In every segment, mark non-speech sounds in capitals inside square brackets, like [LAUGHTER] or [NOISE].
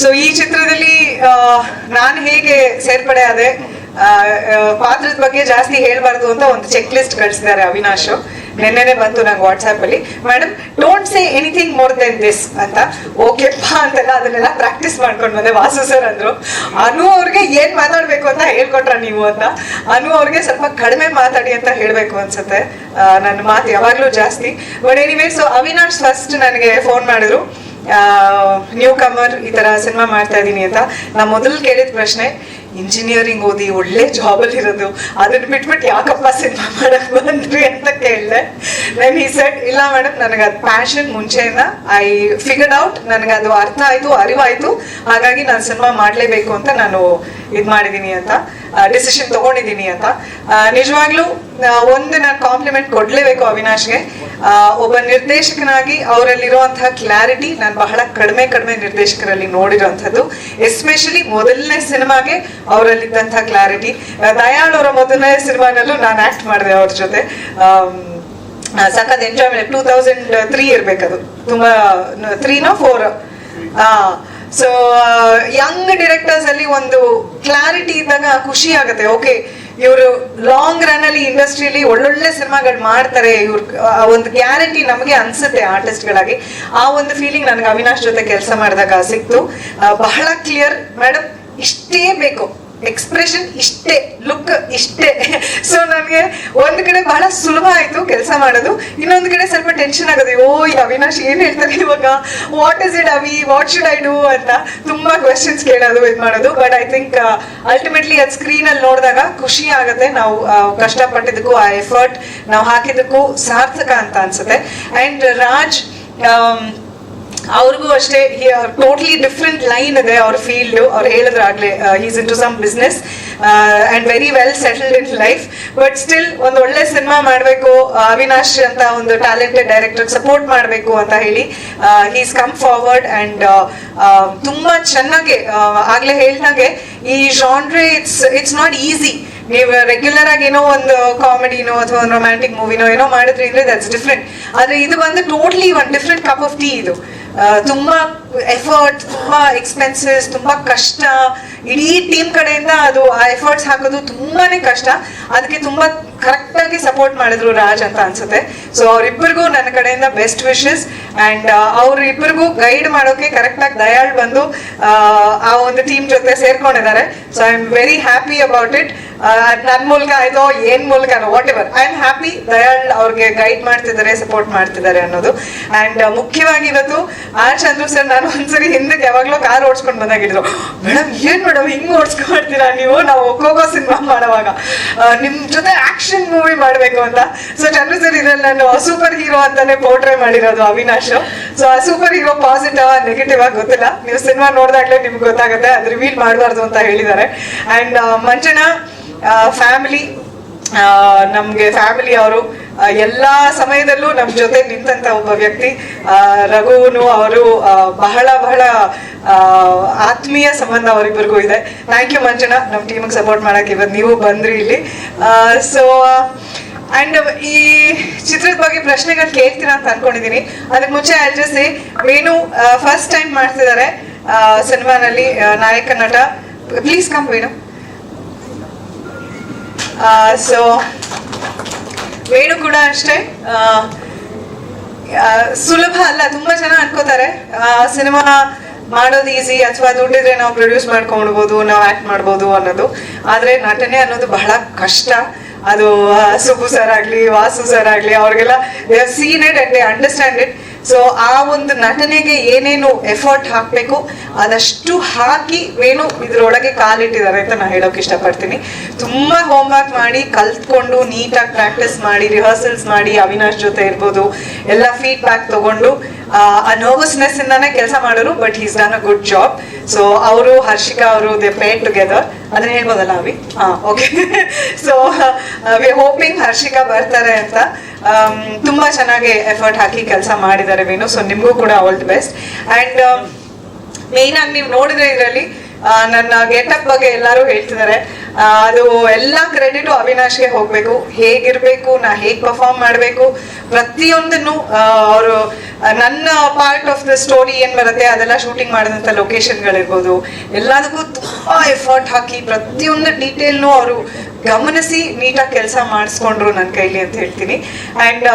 So ಈ ಚಿತ್ರದಲ್ಲಿ ನಾನು ಹೇಗೆ ಸೇರ್ಪಡೆ ಆದೆ ಪಾತ್ರದ ಬಗ್ಗೆ ಜಾಸ್ತಿ ಹೇಳ್ಬಾರ್ದು ಅಂತ ಒಂದು ಚೆಕ್ ಲಿಸ್ಟ್ ಕಳಿಸಿದ್ದಾರೆ ಅವಿನಾಶ್. ನಿನ್ನೆನೆ ಬಂತು ನಂಗೆ ವಾಟ್ಸ್ಆಪ್ ಅಲ್ಲಿ. Madam don't say anything more than this ಅಂತ. ಓಕೆ ಬಾ ಅಂತೆಲ್ಲ ಅದನ್ನೆಲ್ಲ ಪ್ರಾಕ್ಟೀಸ್ ಮಾಡ್ಕೊಂಡು ಬಂದೆ. ವಾಸು ಸರ್ ಅಂದ್ರು. ಅನು ಅವ್ರಿಗೆ ಏನ್ ಮಾತಾಡ್ಬೇಕು ಅಂತ ಹೇಳ್ಕೊಟ್ರ ನೀವು ಅಂತ. ಅನು ಅವ್ರಿಗೆ ಸ್ವಲ್ಪ ಕಡಿಮೆ ಮಾತಾಡಿ ಅಂತ ಹೇಳ್ಬೇಕು ಅನ್ಸುತ್ತೆ. ನನ್ನ ಮಾತು ಯಾವಾಗ್ಲೂ ಜಾಸ್ತಿ. But anyway so Avinash first ನನಗೆ ಫೋನ್ ಮಾಡಿದ್ರು. ನ್ಯೂ ಕಮರ್ ಈ ತರ ಸಿನಿಮಾ ಮಾಡ್ತಾ ಇದೀನಿ ಅಂತ. ನಾ ಮೊದಲು ಕೇಳಿದ ಪ್ರಶ್ನೆ ಇಂಜಿನಿಯರಿಂಗ್ ಓದಿ ಒಳ್ಳೆ ಜಾಬ್ ಅಲ್ಲಿ ಇರೋದು. ಅದನ್ನ ಬಿಟ್ಬಿಟ್ಟು ಯಾಕಪ್ಪ ಸಿನಿಮಾ ಮಾಡಕ್ ಬಂದ್ರಿ ಅಂತ ಕೇಳಿದೆ. ನಾನು ಈ ಸೆಟ್ ಇಲ್ಲ ಮೇಡಮ್ ನನಗೆ ಅದು ಪ್ಯಾಷನ್ ಮುಂಚೆಯಿಂದ ಐ ಫಿಗರ್ಡ್ ಔಟ್ ನನಗೆ ಅದು ಅರ್ಥ ಆಯ್ತು, ಅರಿವಾಯ್ತು. ಹಾಗಾಗಿ ನಾನು ಸಿನಿಮಾ ಮಾಡ್ಲೇಬೇಕು ಅಂತ ನಾನು ಇದ್ ಮಾಡಿದೀನಿ ಅಂತ ಡಿಸಿಷನ್ ತಗೊಂಡಿದ್ದೀನಿ ಅಂತ. ನಿಜವಾಗ್ಲೂ ಒಂದು ನಾನು ಕಾಂಪ್ಲಿಮೆಂಟ್ ಕೊಡ್ಲೇಬೇಕು ಅವಿನಾಶ್ಗೆ. ಒಬ್ಬ ನಿರ್ದೇಶಕನಾಗಿ ಅವರಲ್ಲಿರುವಂತಹ ಕ್ಲಾರಿಟಿ ನಾನು ಬಹಳ ಕಡಿಮೆ ಕಡಿಮೆ ನಿರ್ದೇಶಕರಲ್ಲಿ ನೋಡಿರುವಂಥದ್ದು. ಎಸ್ಪೆಷಲಿ ಮೊದಲನೇ ಸಿನಿಮಾಗೆ ಅವರಲ್ಲಿದ್ದಂತಹ ಕ್ಲಾರಿಟಿ ದಯಾಳ್ ಅವರ ಮೊದಲನೇ ಸಿನಿಮಾನಲ್ಲೂ ನಾನು ಆಕ್ಟ್ ಮಾಡಿದೆ ಅವ್ರ ಜೊತೆ. ಆ, ಸಖತ್ ಎಂಜಾಯ್ಮೆಂಟ್ ಟೂ ತೌಸಂಡ್ ತ್ರೀ ಇರ್ಬೇಕದು. ತುಂಬಾ ತ್ರೀನೋ ಫೋರ್ ಸೊ ಯಂಗ್ ಡಿರೆಕ್ಟರ್ಸ್ ಅಲ್ಲಿ ಒಂದು ಕ್ಲಾರಿಟಿ ಇದ್ದಾಗ ಖುಷಿ ಆಗುತ್ತೆ. ಓಕೆ ಇವರು ಲಾಂಗ್ ರನ್ ಅಲ್ಲಿ ಇಂಡಸ್ಟ್ರಿಯಲ್ಲಿ ಒಳ್ಳೊಳ್ಳೆ ಸಿನಿಮಾಗಳು ಮಾಡ್ತಾರೆ. ಇವ್ರ ಒಂದು ಗ್ಯಾರಂಟಿ ನಮಗೆ ಅನ್ಸುತ್ತೆ ಆರ್ಟಿಸ್ಟ್ಗಳಾಗಿ ಆ ಒಂದು ಫೀಲಿಂಗ್ ನನಗೆ ಅವಿನಾಶ್ ಜೊತೆ ಕೆಲಸ ಮಾಡಿದಾಗ ಸಿಕ್ತು. ಆ, ಬಹಳ ಕ್ಲಿಯರ್ ಮೇಡಮ್ ಇಷ್ಟೇ ಬೇಕು. ಎಕ್ಸ್ಪ್ರೆಷನ್ ಇಷ್ಟೇ ಲುಕ್ ಇಷ್ಟೇ. ಸೊ ನನಗೆ ಒಂದು ಕಡೆ ಬಹಳ ಸುಲಭ ಆಯಿತು ಕೆಲಸ ಮಾಡೋದು. ಇನ್ನೊಂದು ಕಡೆ ಸ್ವಲ್ಪ ಟೆನ್ಷನ್ ಆಗೋದು. ಓ ಈ ಅವಿನಾಶ್ ಏನು ಹೇಳ್ತಾರೆ ಇವಾಗ? What is it Avi? What should I do ಅಂತ ತುಂಬ ಕ್ವೆಶನ್ಸ್ ಕೇಳೋದು ಇದು ಮಾಡೋದು. ಬಟ್ ಐ ಥಿಂಕ್ ಅಲ್ಟಿಮೇಟ್ಲಿ ಅದು ಸ್ಕ್ರೀನ್ ಅಲ್ಲಿ ನೋಡಿದಾಗ ಖುಷಿ ಆಗುತ್ತೆ. ನಾವು ಕಷ್ಟಪಟ್ಟಿದ್ದಕ್ಕೂ ಆ ಎಫರ್ಟ್ ನಾವು ಹಾಕಿದ್ದಕ್ಕೂ ಸಾರ್ಥಕ ಅಂತ ಅನ್ಸುತ್ತೆ. ಅಂಡ್ ರಾಜ್ ಆಮ್, ಅವ್ರಿಗೂ ಅಷ್ಟೇ ಟೋಟ್ಲಿ ಡಿಫ್ರೆಂಟ್ ಲೈನ್ ಇದೆ ಅವ್ರ ಫೀಲ್ಡ್ ಅವ್ರು ಹೇಳಿದ್ರು ಆಗ್ಲೇ is in to some business and very well settled in life but still ಒಂದು ಒಳ್ಳೆ ಸಿನಿಮಾ ಮಾಡಬೇಕು ಅವಿನಾಶ್ ಅಂತ ಒಂದು ಟ್ಯಾಲೆಂಟೆಡ್ ಡೈರೆಕ್ಟರ್ ಸಪೋರ್ಟ್ ಮಾಡಬೇಕು ಅಂತ ಹೇಳಿ ಹೀಸ್ ಕಮ್ ಫಾರ್ವರ್ಡ್ ಅಂಡ್ ತುಂಬಾ ಚೆನ್ನಾಗಿ ಆ, ಆಗ್ಲೇ ಹೇಳಿದಾಗೆ ಈ genre it's it's not easy ನೀವು ರೆಗ್ಯುಲರ್ ಆಗಿ ಏನೋ ಒಂದು ಕಾಮಿಡಿನೋ ಅಥವಾ ಒಂದು ರೊಮ್ಯಾಂಟಿಕ್ ಮೂವಿನೋ ಏನೋ ಮಾಡಿದ್ರಿ ಅಂದ್ರೆ ದಟ್ಸ್ ಡಿಫ್ರೆಂಟ್ ಆದ್ರೆ ಇದು ಬಂದು ಟೋಟ್ಲಿ ಒಂದು ಡಿಫ್ರೆಂಟ್ ಕಪ್ ಆಫ್ ಟೀ ಇದು. ತುಂಬಾ ಎಫರ್ಟ್ ತುಂಬಾ ಎಕ್ಸ್ಪೆನ್ಸಸ್ ತುಂಬಾ ಕಷ್ಟ. ಇಡೀ ಟೀಮ್ ಕಡೆಯಿಂದ ಅದು ಆ ಎಫರ್ಟ್ಸ್ ಹಾಕೋದು ತುಂಬಾನೇ ಕಷ್ಟ. ಅದಕ್ಕೆ ತುಂಬಾ ಕರೆಕ್ಟ್ ಆಗಿ ಸಪೋರ್ಟ್ ಮಾಡಿದ್ರು ರಾಜ್ ಅಂತ ಅನ್ಸುತ್ತೆ. ಸೊ ಅವ್ರಿಬ್ಬರಿಗೂ ನನ್ನ ಕಡೆಯಿಂದ ಬೆಸ್ಟ್ ವಿಶಸ್ ಅಂಡ್ ಅವ್ರಿಬ್ಬರಿಗೂ ಗೈಡ್ ಮಾಡೋಕೆ ಕರೆಕ್ಟ್ ಆಗಿ ದಯಾಳ್ ಬಂದು ಆ, ಒಂದು ಟೀಮ್ ಜೊತೆ ಸೇರ್ಕೊಂಡಿದ್ದಾರೆ. So I am very happy about it ನನ್ನ ಮೂಲಕ ಆಯ್ತೋ ಏನ್ ಮೂಲಕ whatever I am happy Dayal ಅವ್ರಿಗೆ ಗೈಡ್ ಮಾಡ್ತಿದ್ದಾರೆ ಸಪೋರ್ಟ್ ಮಾಡ್ತಿದ್ದಾರೆ ಅನ್ನೋದು. ಅಂಡ್ ಮುಖ್ಯವಾಗಿ ಇವತ್ತು ಆರ್ ಚಂದ್ರು ಸರ್ ನಾನು ಒಂದ್ಸರಿ ಹಿಂದಕ್ಕೆ ಯಾವಾಗ್ಲೂ ಕಾರ್ ಓಡಿಸ್ಕೊಂಡು ಬಂದಾಗಿದ್ರು. ಮೇಡಮ್, ಏನ್ ಮೇಡಮ್ ಹಿಂಗ್ ಓಡಿಸ್ಕೊಳ್ತೀರಾ ನೀವು? ನಾವು ಒಕ್ಕೋಗೋ ಸಿನಿಮಾ ಮಾಡುವಾಗ. ನಿಮ್ ಜೊತೆ ಆಕ್ಷನ್ ಮೂವಿ ಮಾಡ್ಬೇಕು ಅಂತ. ಸೊ ಚಂದ್ರು ಸರ್ ಇದ್ರಲ್ಲಿ ನಾನು ಸೂಪರ್ ಹೀರೋ ಅಂತಾನೆ ಪೋರ್ಟ್ರೇ ಮಾಡಿರೋದು ಅವಿನಾಶ್ ಸೊ ಆ ಸೂಪರ್ ಹೀರೋ ಪಾಸಿಟಿವ್ ನೆಗೆಟಿವ್ ಆಗಿ ಗೊತ್ತಿಲ್ಲ. ನೀವು ಸಿನಿಮಾ ನೋಡಿದಾಗ್ಲೇ ನಿಮ್ಗೆ ಗೊತ್ತಾಗುತ್ತೆ. ಅದು ರಿವೀಲ್ ಮಾಡಬಾರ್ದು ಅಂತ ಹೇಳಿದ್ದಾರೆ. ಅಂಡ್ ಮಂಜಣ್ಣ ಫ್ಯಾಮಿಲಿ ನಮ್ಗೆ ಫ್ಯಾಮಿಲಿ ಅವರು ಎಲ್ಲಾ ಸಮಯದಲ್ಲೂ ನಮ್ ಜೊತೆ ನಿಂತಂತ ಒಬ್ಬ ವ್ಯಕ್ತಿ ಆ, ರಘುನು ಅವರು ಬಹಳ ಬಹಳ ಆತ್ಮೀಯ ಸಂಬಂಧ ಅವರಿಬ್ಬರಿಗೂ ಇದೆ. ಥ್ಯಾಂಕ್ ಯು ಮಂಜಣ್ಣ ನಮ್ಮ ಟೀಮಿಗೆ ಸಪೋರ್ಟ್ ಮಾಡಕ್ಕೆ ಇವತ್ತು ನೀವು ಬಂದ್ರಿ ಇಲ್ಲಿ. ಸೊ ಅಂಡ್ ಈ ಚಿತ್ರದ ಬಗ್ಗೆ ಪ್ರಶ್ನೆಗಳು ಕೇಳ್ತೀರಾ ಅಂತ ಅನ್ಕೊಂಡಿದೀನಿ. ಅದಕ್ಕೆ ಮುಂಚೆ ಅಲ್ಜಿಸಿ ಮೇನು ಫಸ್ಟ್ ಟೈಮ್ ಮಾಡ್ತಿದ್ದಾರೆ ಸಿನಿಮಾನಲ್ಲಿ ನಾಯಕ ನಟ. Please come Venu so Venu ಕೂಡ ಅಷ್ಟೇ. ಸುಲಭ ಅಲ್ಲ, ತುಂಬಾ ಜನ ಅನ್ಕೋತಾರೆ. ಸಿನಿಮಾ ಮಾಡೋದು ಈಸಿ ಅಥವಾ ದುಡ್ಡಿದ್ರೆ ನಾವು ಪ್ರೊಡ್ಯೂಸ್ ಮಾಡ್ಕೊಂಡ್ಬೋದು, ನಾವು ಆಕ್ಟ್ ಮಾಡ್ಬೋದು ಅನ್ನೋದು. ಆದ್ರೆ ನಟನೆ ಅನ್ನೋದು ಬಹಳ ಕಷ್ಟ. ಅದು ಸುಬ್ಬು ಸರ್ ಆಗ್ಲಿ, ವಾಸು ಸರ್ ಆಗ್ಲಿ, ಅವ್ರಿಗೆಲ್ಲ seen it and they understand it so ಆ ಒಂದು ನಟನೆಗೆ ಏನೇನು ಎಫರ್ಟ್ ಹಾಕ್ಬೇಕು ಅದಷ್ಟು ಹಾಕಿ ಏನು ಇದ್ರೊಳಗೆ ಕಾಲಿಟ್ಟಿದ್ದಾರೆ ಅಂತ ನಾನು ಹೇಳೋಕೆ ಇಷ್ಟಪಡ್ತೀನಿ. ತುಂಬಾ ಹೋಮ್ವರ್ಕ್ ಮಾಡಿ ಕಲ್ತ್ಕೊಂಡು ನೀಟಾಗಿ ಪ್ರಾಕ್ಟೀಸ್ ಮಾಡಿ ರಿಹರ್ಸಲ್ಸ್ ಮಾಡಿ ಅವಿನಾಶ್ ಜೊತೆ ಇರ್ಬೋದು ಎಲ್ಲ ಫೀಡ್ಬ್ಯಾಕ್ ತಗೊಂಡು ಆ, ಆ ನರ್ವಸ್ನೆಸ್ ಇಂದಾನೆ ಕೆಲಸ ಮಾಡೋರು but is done a good job so ಅವರು ಹರ್ಷಿಕಾ ಅವರು ದೇ ಪೇಡ್ ಟುಗೆದರ್ ಅದನ್ನ ಹೇಳ್ಬೋದಲ್ಲ Avi? Okay so we hoping Harshika ಬರ್ತಾರೆ ಅಂತ. ಆಮ್, ತುಂಬಾ ಚೆನ್ನಾಗಿ ಎಫರ್ಟ್ ಹಾಕಿ ಕೆಲಸ ಮಾಡಿದ್ದಾರೆ ವೇಣು. ಸೊ ನಿಮಗೂ ಕೂಡ all the best and main ಆಗಿ ನೀವು ನೋಡಿದ್ರೆ ಇದರಲ್ಲಿ ನನ್ನ ಗೆಟಪ್ ಬಗ್ಗೆ ಎಲ್ಲರೂ ಹೇಳ್ತಿದ್ದಾರೆ. ಅದು ಎಲ್ಲ ಕ್ರೆಡಿಟು ಅವಿನಾಶ್ಗೆ ಹೋಗ್ಬೇಕು. ಹೇಗಿರ್ಬೇಕು, ನಾ ಹೇಗ್ ಪರ್ಫಾರ್ಮ್ ಮಾಡಬೇಕು, ಪ್ರತಿಯೊಂದನ್ನು ಅವರು, ನನ್ನ ಪಾರ್ಟ್ ಆಫ್ ದ ಸ್ಟೋರಿ ಏನ್ ಬರುತ್ತೆ, ಅದೆಲ್ಲ ಶೂಟಿಂಗ್ ಮಾಡಿದಂಥ ಲೊಕೇಶನ್ಗಳಿರ್ಬೋದು ಎಲ್ಲದಕ್ಕೂ ತುಂಬಾ ಎಫರ್ಟ್ ಹಾಕಿ ಪ್ರತಿಯೊಂದು ಡೀಟೇಲ್ನು ಅವರು ಗಮನಿಸಿ, ನೀಟಾಗಿ ಕೆಲಸ ಮಾಡಿಸ್ಕೊಂಡ್ರು ನನ್ನ ಕೈಲಿ ಅಂತ ಹೇಳ್ತೀನಿ. ಅಂಡ್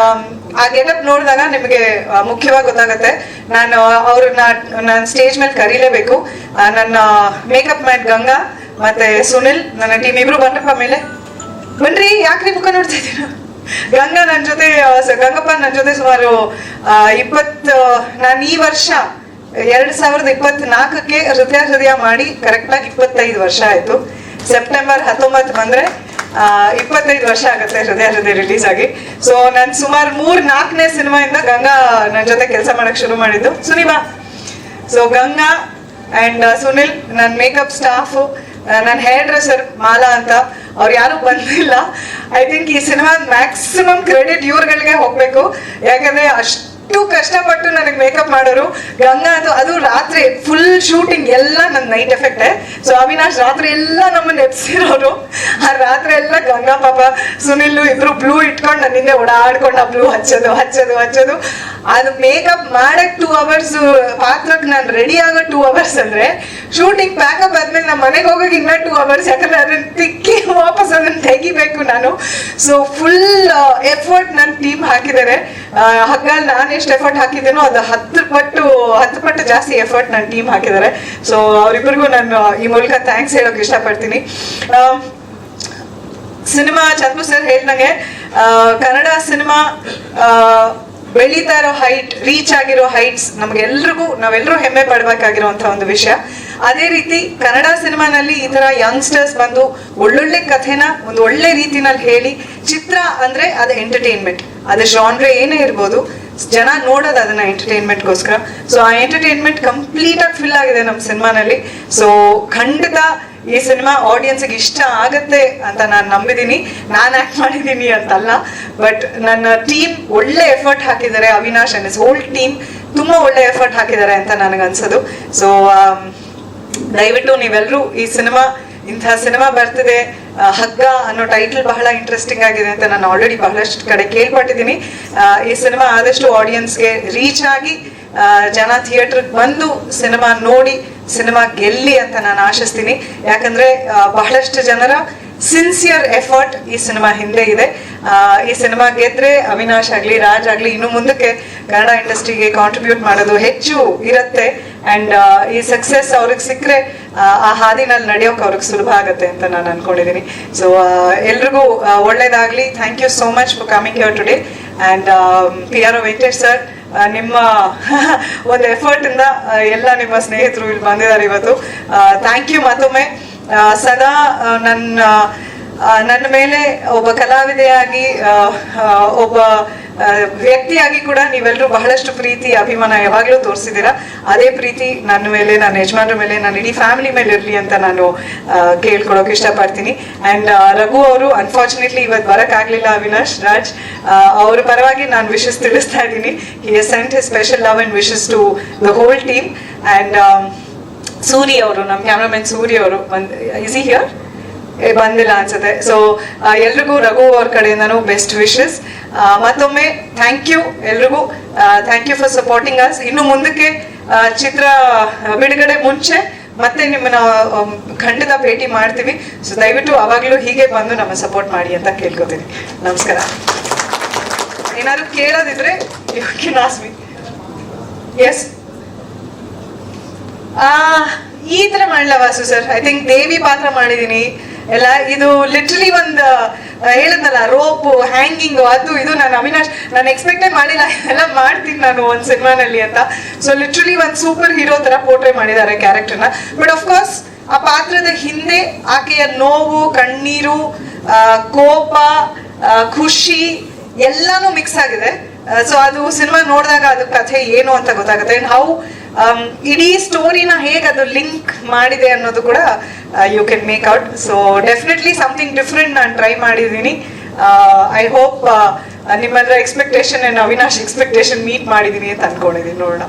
ಆ ಗೆಟಪ್ ನೋಡಿದಾಗ ನಿಮಗೆ ಮುಖ್ಯವಾಗಿ ಗೊತ್ತಾಗುತ್ತೆ. ನಾನು ಅವ್ರನ್ನ, ನಾನು ಸ್ಟೇಜ್ ಮೇಲೆ ಕರೀಲೇಬೇಕು. ನನ್ನ ಮೇಕಪ್ ಮ್ಯಾನ್ ಗಂಗಾ, ಮತ್ತೆ ಸುನಿಲ್, ನನ್ನ ಟೀಮ್ ಇಬ್ರು ಬಂದ್ರಪ್ಪ ಮೇಲೆ. ಬನ್ರಿ ಯಾಕ್ರಿ ಮುಖ ನೋಡ್ತಾ ಇದ್ದೀರಾ? ಗಂಗಾ ನನ್ನ ಜೊತೆ ಗಂಗಪ್ಪ ನನ್ನ ಜೊತೆ ಸುಮಾರು ಇಪ್ಪತ್ತು ನಾನು ಈ ವರ್ಷ ಎರಡ್ ಸಾವಿರದ ಇಪ್ಪತ್ನಾಲ್ಕಕ್ಕೆ ಹೃದಯ ಹೃದಯ ಮಾಡಿ ಕರೆಕ್ಟಾಗಿ ಇಪ್ಪತ್ತೈದು ವರ್ಷ ಆಯ್ತು. ಸೆಪ್ಟೆಂಬರ್ ಹತ್ತೊಂಬತ್ತು ಬಂದ್ರೆ ಇಪ್ಪತ್ತೈದು ವರ್ಷ ಆಗುತ್ತೆ ಹೃದಯ ಹೃದಯ ರಿಲೀಸ್ ಆಗಿ. ಸೊ ನಾನು ಸುಮಾರು ಮೂರ್, ನಾಲ್ಕನೇ ಇಂದ ಗಂಗಾ ನನ್ನ ಜೊತೆ ಕೆಲಸ ಮಾಡಕ್ ಶುರು ಮಾಡಿದ್ದು. ಸುನಿಮಾ ಸೊ ಗಂಗಾ ಅಂಡ್ ಸುನಿಲ್ ನನ್ನ ಮೇಕಪ್ ಸ್ಟಾಫ್ ನನ್ನ ಹೇರ್ ಡ್ರೆಸ್ಸರ್ ಮಾಲಾ ಅಂತ, ಅವ್ರು ಯಾರು ಬಂದಿಲ್ಲ. ಐ ಥಿಂಕ್ ಈ ಸಿನಿಮಾ ಮ್ಯಾಕ್ಸಿಮಮ್ ಕ್ರೆಡಿಟ್ ಇವ್ರುಗಳಿಗೆ ಹೋಗ್ಬೇಕು. ಯಾಕಂದ್ರೆ ಅಷ್ಟು ಕಷ್ಟಪಟ್ಟು ನನಗೆ ಮೇಕಪ್ ಮಾಡೋರು, ಗಂಗಾ ಅದು ಅದು ರಾತ್ರಿ ಫುಲ್ ಶೂಟಿಂಗ್ ಎಲ್ಲ ನನ್ ನೈಟ್ ಎಫೆಕ್ಟ್ ಸೊ ಅವಿನಾಶ್ ರಾತ್ರಿ ಎಲ್ಲ ನಮ್ಮನ್ನ ನೆಪ್ಸಿರೋರು ಆ ರಾತ್ರಿ ಎಲ್ಲ ಗಂಗಾ ಪಾಪ, ಸುನಿಲ್ ಇಬ್ರು ಬ್ಲೂ ಇಟ್ಕೊಂಡು ನಿನ್ನೆ ಓಡಾಡ್ಕೊಂಡು ಆ ಬ್ಲೂ ಹಚ್ಚೋದು ಹಚ್ಚೋದು ಹಚ್ಚೋದು. ಅದು ಮೇಕಪ್ ಮಾಡಕ್ ಟೂ ಅವರ್ಸ್ ಪಾತ್ರಕ್ಕೆ ನಾನು ರೆಡಿ ಆಗೋ ಟೂ ಅವರ್ಸ್ ಅಂದ್ರೆ ಶೂಟಿಂಗ್ ಪ್ಯಾಕಪ್ ಆದ್ಮೇಲೆ ನಮ್ಮ ಮನೆಗೆ ಹೋಗೋಕೆ ಇನ್ನ ಟೂ ಅವರ್ಸ್ ಯಾಕಂದ್ರೆ ಅದನ್ನ ತಿಕ್ಕಿ ವಾಪಸ್ ಅದನ್ನ ತೆಗಿಬೇಕು ನಾನು. ಸೊ ಫುಲ್ ಎಫರ್ಟ್ ನನ್ನ ಟೀಮ್ ಹಾಕಿದ್ದಾರೆ ಹಗ್ಗ ನಾನು ಎಷ್ಟು ಎಫರ್ಟ್ ಹಾಕಿದ್ದೇನೋ ಅದು ಹತ್ತು ಪಟ್ಟು ಹತ್ತು ಪಟ್ಟು ಜಾಸ್ತಿ ಎಫರ್ಟ್ ನನ್ನ ಟೀಮ್ ಹಾಕಿದ್ದಾರೆ ಸೊ ಅವರಿಬ್ಬರಿಗೂ ನಾನು ಈ ಮೂಲಕ ಥ್ಯಾಂಕ್ಸ್ ಹೇಳೋಕೆ ಇಷ್ಟಪಡ್ತೀನಿ. ಸಿನಿಮಾ ಚಂದ್ರು ಸರ್ ಹೇಳ್ದಂಗೆ ಕನ್ನಡ ಸಿನಿಮಾ ಬೆಳೀತಾ ಇರೋ ಹೈಟ್ ರೀಚ್ ಆಗಿರೋ ಹೈಟ್ಸ್ ನಮ್ಗೆಲ್ರಿಗೂ ನಾವೆಲ್ಲರೂ ಹೆಮ್ಮೆ ಪಡ್ಬೇಕಾಗಿರುವಂತ ಒಂದು ವಿಷಯ. ಅದೇ ರೀತಿ ಕನ್ನಡ ಸಿನಿಮಾನಲ್ಲಿ ಈ ತರ ಯಂಗ್ಸ್ಟರ್ಸ್ ಬಂದು ಒಳ್ಳೊಳ್ಳೆ ಕಥೆನ ಒಂದು ಒಳ್ಳೆ ರೀತಿನಲ್ಲಿ ಹೇಳಿ, ಚಿತ್ರ ಅಂದ್ರೆ ಅದು ಎಂಟರ್ಟೈನ್ಮೆಂಟ್ ಅದು ಜಾನ್ರೆ ಏನೇ ಇರ್ಬೋದು, ಜನ ನೋಡೋದು ಅದನ್ನ ಎಂಟರ್ಟೈನ್ಮೆಂಟ್ಗೋಸ್ಕರ ಸೊ ಆ ಎಂಟರ್ಟೈನ್ಮೆಂಟ್ ಕಂಪ್ಲೀಟ್ ಆಗಿ ಫಿಲ್ ಆಗಿದೆ ನಮ್ಮ ಸಿನಿಮಾನಲ್ಲಿ. ಸೊ ಖಂಡಿತ ಈ ಸಿನಿಮಾ ಆಡಿಯನ್ಸ್ಗೆ ಇಷ್ಟ ಆಗತ್ತೆ ಅಂತ ನಾನು ನಂಬಿದ್ದೀನಿ ನಾನು ಆಕ್ಟ್ ಮಾಡಿದ್ದೀನಿ ಅಂತಲ್ಲ. ಬಟ್ ನನ್ನ ಟೀಮ್ ಒಳ್ಳೆ ಎಫರ್ಟ್ ಹಾಕಿದ್ದಾರೆ. ಅವಿನಾಶ್ ಅಂಡ್ ಹೋಲ್ ಟೀಮ್ ತುಂಬಾ ಒಳ್ಳೆ ಎಫರ್ಟ್ ಹಾಕಿದ್ದಾರೆ ಅಂತ ನನಗೆ ಅನ್ಸೋದು. ಸೊ ದಯವಿಟ್ಟು ನೀವೆಲ್ಲರೂ ಈ ಸಿನಿಮಾ ಇಂತಹ ಸಿನಿಮಾ ಬರ್ತಿದೆ. ಹಗ್ಗ ಅನ್ನೋ ಟೈಟಲ್ ಬಹಳ ಇಂಟ್ರೆಸ್ಟಿಂಗ್ ಆಗಿದೆ ಅಂತ ನಾನು ಆಲ್ರೆಡಿ ಬಹಳಷ್ಟು ಕಡೆ ಕೇಳ್ಪಟ್ಟಿದ್ದೀನಿ ಈ ಸಿನಿಮಾ ಆದಷ್ಟು ಆಡಿಯನ್ಸ್ಗೆ ರೀಚ್ ಆಗಿ ಜನ ಥಿಯೇಟರ್ಗೆ ಬಂದು ಸಿನಿಮಾ ನೋಡಿ ಸಿನಿಮಾ ಗೆಲ್ಲಿ ಅಂತ ನಾನು ಆಶಿಸ್ತೀನಿ. ಯಾಕಂದ್ರೆ ಬಹಳಷ್ಟು ಜನರ ಸಿನ್ಸಿಯರ್ ಎಫರ್ಟ್ ಈ ಸಿನಿಮಾ ಹಿಂದೆ ಇದೆ. ಈ ಸಿನಿಮಾ ಗೆದ್ರೆ ಅವಿನಾಶ್ ಆಗ್ಲಿ, ರಾಜ್ ಆಗ್ಲಿ, ಇನ್ನು ಮುಂದಕ್ಕೆ ಕನ್ನಡ ಇಂಡಸ್ಟ್ರಿಗೆ ಕಾಂಟ್ರಿಬ್ಯೂಟ್ ಮಾಡೋದು ಹೆಚ್ಚು ಇರುತ್ತೆ. ಅಂಡ್ ಈ ಸಕ್ಸಸ್ ಅವ್ರಿಗೆ ಸಿಕ್ಕರೆ, ಆ ಹಾದಿನಲ್ಲಿ ನಡೆಯೋಕೆ ಅವ್ರಿಗೆ ಸುಲಭ ಆಗುತ್ತೆ ಅಂತ ನಾನು ಅನ್ಕೊಂಡಿದ್ದೀನಿ. ಸೊ ಎಲ್ರಿಗೂ ಒಳ್ಳೇದಾಗ್ಲಿ. Thank you so much for coming your today and P R Venkatesh sir ನಿಮ್ಮ [LAUGHS] ಒಂದು ಎಫರ್ಟ್ ಇಂದ ಎಲ್ಲ ನಿಮ್ಮ ಸ್ನೇಹಿತರು ಇಲ್ಲಿ ಬಂದಿದ್ದಾರೆ ಇವತ್ತು. ಥ್ಯಾಂಕ್ ಯು ಮತ್ತೊಮ್ಮೆ. ಸದಾ ನನ್ನ ನನ್ನ ಮೇಲೆ ಒಬ್ಬ ಕಲಾವಿದೆಯಾಗಿ ಒಬ್ಬ ವ್ಯಕ್ತಿಯಾಗಿ ಕೂಡ ನೀವೆಲ್ಲರೂ ಬಹಳಷ್ಟು ಪ್ರೀತಿ, ಅಭಿಮಾನ ಯಾವಾಗಲೂ ತೋರಿಸಿದ್ದೀರಾ. ಅದೇ ಪ್ರೀತಿ ನನ್ನ ಮೇಲೆ, ನನ್ನ ಯಜಮಾನರ ಮೇಲೆ, ನನ್ನ ಇಡೀ ಫ್ಯಾಮಿಲಿ ಮೇಲೆ ಇರಲಿ ಅಂತ ನಾನು ಕೇಳ್ಕೊಳೋಕೆ ಇಷ್ಟಪಡ್ತೀನಿ. ಅಂಡ್ ರಘು ಅವರು ಅನ್ಫಾರ್ಚುನೇಟ್ಲಿ ಇವತ್ತು ಬರೋಕ್ಕಾಗಲಿಲ್ಲ ಅವಿನಾಶ್ ರಾಜ್. ಅವರ ಪರವಾಗಿ ನಾನು ವಿಶಸ್ ತಿಳಿಸ್ತಾ ಇದ್ದೀನಿ. He sent he special love and wishes to the whole team and Suri ಅವರು, ನಮ್ಮ ಕ್ಯಾಮ್ರಾಮನ್ ಸೂರಿ ಅವರು ಒಂದು ಇಸ್ ಈ ಹಿಯರ್ ಬಂದಿಲ್ಲ ಅನ್ಸುತ್ತೆ. ಸೊ ಎಲ್ರಿಗೂ ರಘು ಅವ್ರ ಕಡೆಯಿಂದನೂ ಬೆಸ್ಟ್ ವಿಶಸ್ ಮತ್ತೊಮ್ಮೆ ಥ್ಯಾಂಕ್ ಯು ಎಲ್ರಿಗೂ. Thank you for supporting us ಇನ್ನು ಮುಂದಕ್ಕೆ ಚಿತ್ರ ಬಿಡುಗಡೆ ಮುಂಚೆ ಮತ್ತೆ ನಿಮ್ಮನ್ನ ಖಂಡಿತ ಭೇಟಿ ಮಾಡ್ತೀವಿ. ಸೊ ದಯವಿಟ್ಟು ಅವಾಗಲೂ ಹೀಗೆ ಬಂದು ನಮ್ಮ ಸಪೋರ್ಟ್ ಮಾಡಿ ಅಂತ ಕೇಳ್ಕೊತೀನಿ. ನಮಸ್ಕಾರ. ಏನಾದ್ರು ಕೇಳೋದಿದ್ರೆ ಯು ಎಸ್ ಈ ತರ ಮಾಡಲ್ಲ Vasu sir I think Devi ಪಾತ್ರ ಮಾಡಿದೀನಿ. ಎಲ್ಲ, ಇದು ಲಿಟ್ರಲಿ ಒಂದು ಹೇಳದ್ನಲ್ಲ ರೋಪ್ ಹ್ಯಾಂಗಿಂಗ್ ಅದು ಇದು ನಾನು ಅವಿನಾಶ್, ನಾನು ಎಕ್ಸ್ಪೆಕ್ಟೇ ಮಾಡಿಲ್ಲ. ಎಲ್ಲ ಮಾಡ್ತೀನಿ ನಾನು ಒಂದು ಸಿನಿಮಾನಲ್ಲಿ ಅಂತ. ಸೊ ಲಿಟ್ರಲಿ ಒಂದು ಸೂಪರ್ ಹೀರೋ ತರ ಪೋರ್ಟ್ರೇ ಮಾಡಿದ್ದಾರೆ ಕ್ಯಾರೆಕ್ಟರ್ನ ಬಟ್ ಆಫ್ ಕೋರ್ಸ್ ಆ ಪಾತ್ರದ ಹಿಂದೆ ಆಕೆಯ ನೋವು, ಕಣ್ಣೀರು ಕೋಪ ಖುಷಿ ಎಲ್ಲಾನು ಮಿಕ್ಸ್ ಆಗಿದೆ. ಸೊ ಅದು ಸಿನಿಮಾ ನೋಡಿದಾಗ ಅದು ಕಥೆ ಏನು ಅಂತ ಗೊತ್ತಾಗುತ್ತೆ. ಅಂಡ್ ಹೌ ಇಡೀ ಸ್ಟೋರಿನ ಹೇಗೆ ಅದು ಲಿಂಕ್ ಮಾಡಿದೆ ಅನ್ನೋದು ಕೂಡ you can make out so definitely something different ನಾನು ಟ್ರೈ ಮಾಡಿದ್ದೀನಿ. ಐ ಹೋಪ್ ನಿಮ್ಮೆಲ್ಲರ ಎಕ್ಸ್ಪೆಕ್ಟೇಷನ್ ಅವಿನಾಶ್ ಎಕ್ಸ್ಪೆಕ್ಟೇಷನ್ ಮೀಟ್ ಮಾಡಿದ್ದೀನಿ ಅಂತ ಅನ್ಕೊಂಡಿದ್ದೀನಿ ನೋಡೋಣ.